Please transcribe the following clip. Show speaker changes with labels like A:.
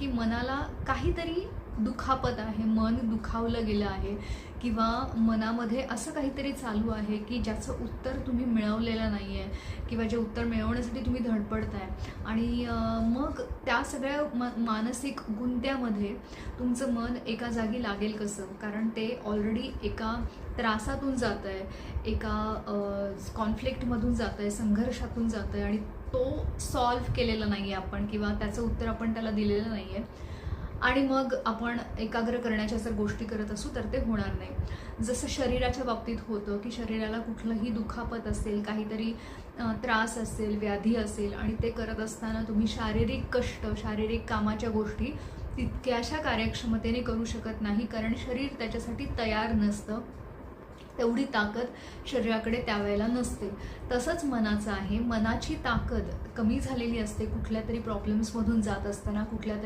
A: की मनाला काहीतरी दुखापत आहे मन दुखावलं गेलं आहे किंवा मनामध्ये असं काहीतरी चालू आहे की ज्याचं उत्तर तुम्ही मिळवलेलं नाही आहे किंवा जे उत्तर मिळवण्यासाठी तुम्ही धडपडताय. आणि मग त्या सगळ्या म मानसिक गुंत्यामध्ये तुमचं मन एका जागी लागेल कसं? कारण ते ऑलरेडी एका त्रासातून जात आहे एका कॉन्फ्लिक्टमधून जात आहे संघर्षातून जात आहे आणि तो सॉल्व्ह केलेला नाही आहे आपण किंवा त्याचं उत्तर आपण त्याला दिलेलं नाही आहे आणि मग आपण एकाग्र करण्याच्या जर गोष्टी करत असू तर ते होणार नाही. जसं शरीराच्या बाबतीत होतं की शरीराला कुठलंही दुखापत असेल काहीतरी त्रास असेल व्याधी असेल आणि ते करत असताना तुम्ही शारीरिक कष्ट शारीरिक कामाच्या गोष्टी तितक्याशा कार्यक्षमतेने करू शकत नाही कारण शरीर त्याच्यासाठी तयार नसतं. तेवढी ताकद शरीराकडे त्यावेळेला नसते. तसंच मनाचं आहे. मनाची ताकद कमी झालेली असते. कुठल्या तरी प्रॉब्लेम्समधून जात असताना कुठल्या तरी